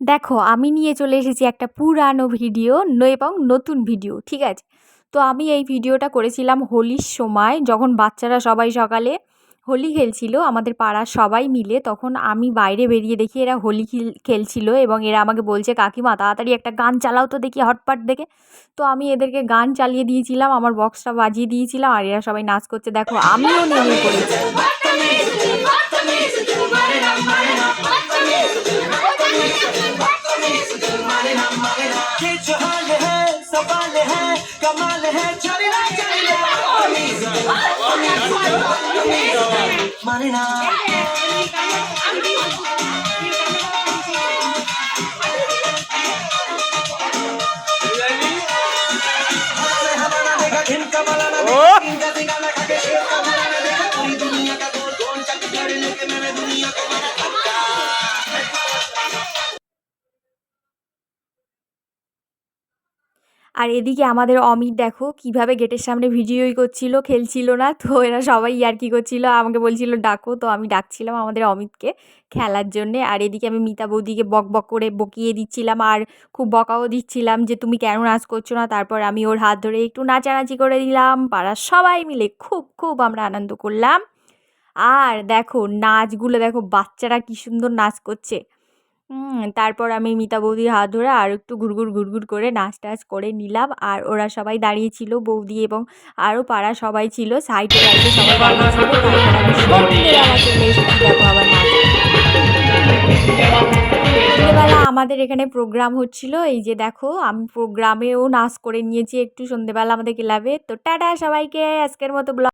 দেখো, আমি নিয়ে চলে এসেছি একটা পুরানো ভিডিও এবং নতুন ভিডিও, ঠিক আছে? তো আমি এই ভিডিওটা করেছিলাম হোলির সময়, যখন বাচ্চারা সবাই সকালে হোলি খেলছিল, আমাদের পাড়ার সবাই মিলে, তখন আমি বাইরে বেরিয়ে দেখি এরা হোলি খেলছিল, এবং এরা আমাকে বলছে, কাকিমা, তাড়াতাড়ি একটা গান চালাও তো দেখি হটপাট দেখে। তো আমি এদেরকে গান চালিয়ে দিয়েছিলাম, আমার বক্সটা বাজিয়ে দিয়েছিলাম, আর এরা সবাই নাচ করছে। দেখো, আমিও নেমে পড়েছি। जो हाल है सवाल है कमाल है चलना चलना मारना আর এদিকে আমাদের অমিত দেখো কীভাবে গেটের সামনে ভিডিওই করছিল, খেলছিল না। তো এরা সবাই আর কি করছিল, আমাকে বলছিল, ডাকো। তো আমি ডাকছিলাম আমাদের অমিতকে খেলার জন্যে। আর এদিকে আমি মিতা বৌদিকে বক বক করে বকিয়ে দিচ্ছিলাম আর খুব বকাও দিচ্ছিলাম যে, তুমি কেন নাচ করছ না? তারপর আমি ওর হাত ধরে একটু নাচানাচি করে দিলাম। পাড়ার সবাই মিলে খুব খুব আমরা আনন্দ করলাম। আর দেখো নাচগুলো, দেখো বাচ্চারা কী সুন্দর নাচ করছে। তারপর আমি মিতা বৌদির হাত ধরে আর একটু ঘুরঘুর ঘুরঘুর করে নাচ টাচ করে নিলাম। আর ওরা সবাই দাঁড়িয়ে ছিল বৌদি এবং আরও পাড়া সবাই ছিল। সাইডে সাইডে সবাই দাঁড়িয়ে ছিল তারপর আবার সন্ধ্যেবেলা আমাদের এখানে প্রোগ্রাম হচ্ছিল। এই যে দেখো আমি প্রোগ্রামেও নাচ করে নিয়েছি একটু সন্ধ্যেবেলা আমাদের ক্লাবে। তো টাটা সবাইকে আজকের মতো ব্লগ।